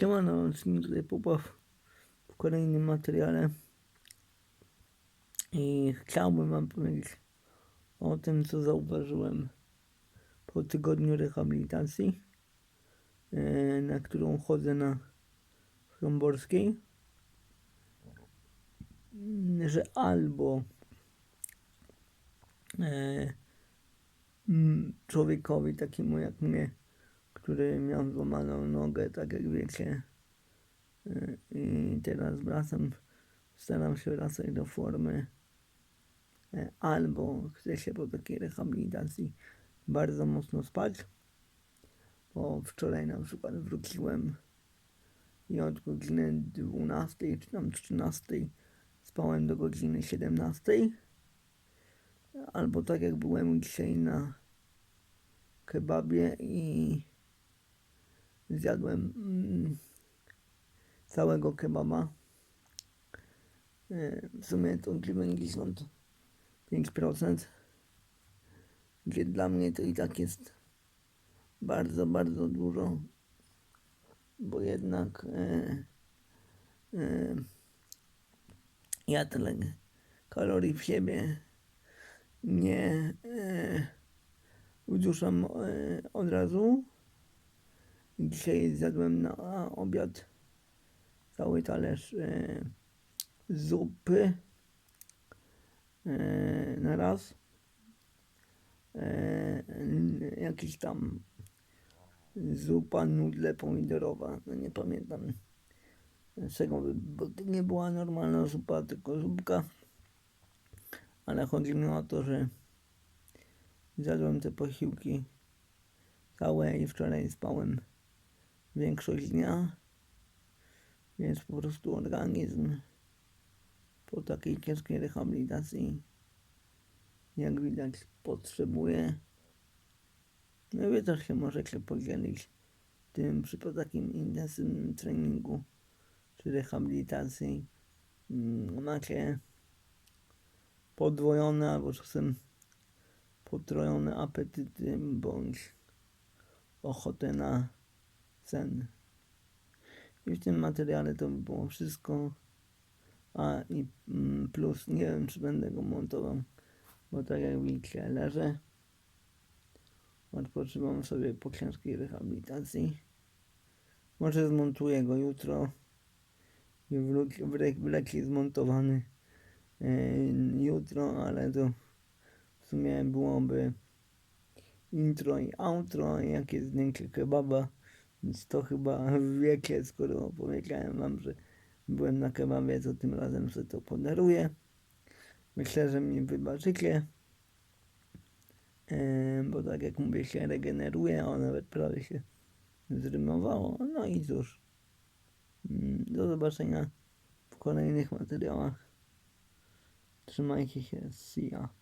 Siemano, z tutaj Pupaw w kolejnym materiale. I chciałbym wam powiedzieć o tym, co zauważyłem po tygodniu rehabilitacji, e, na którą chodzę na Chromborskiej, Mm, że albo e, człowiekowi takiemu jak mnie, który miał złamaną nogę, tak jak wiecie, y, i teraz wracam, staram się wracać do formy, E, albo chcę się po takiej rehabilitacji bardzo mocno spać, bo wczoraj na przykład wróciłem i od godziny 12 czy tam 13 spałem do godziny 17, albo tak jak byłem dzisiaj na kebabie i zjadłem mm, całego kebaba. E, W sumie to 95%, gdzie dla mnie to i tak jest bardzo, bardzo dużo, bo jednak e, e, ja tyle kalorii w siebie nie e, uduszam e, od razu. Dzisiaj zjadłem na obiad cały talerz e, zupy e, na raz. E, jakiś tam zupa nudle pomidorowa, no nie pamiętam z by- bo to nie była normalna zupa, tylko zupka. Ale chodzi mi o to, że zjadłem te posiłki całe i wczoraj spałem większość dnia, więc po prostu organizm po takiej ciężkiej rehabilitacji, jak widać, potrzebuje. No wy też się możecie podzielić tym przy po takim intensywnym treningu czy rehabilitacji. mm, Macie podwojone albo czasem potrojone apetyty bądź ochotę na sen. I w tym materiale to by było wszystko. A i mm, plus nie wiem czy będę go montował, bo tak jak widzicie leżę. Odpoczywam sobie po ciężkiej rehabilitacji. Może zmontuję go jutro i wleci zmontowany e, jutro, ale to w sumie byłoby intro i outro, jakie zdjęcie kebaba, więc to chyba wiecie, skoro powiedziałem wam, że byłem na kebabie, to tym razem sobie to podaruję. Myślę, że mnie wybaczycie, bo tak jak mówię, się regeneruje, a nawet prawie się zrymowało. No i cóż, mm, do zobaczenia w kolejnych materiałach. Trzymajcie się, see ya.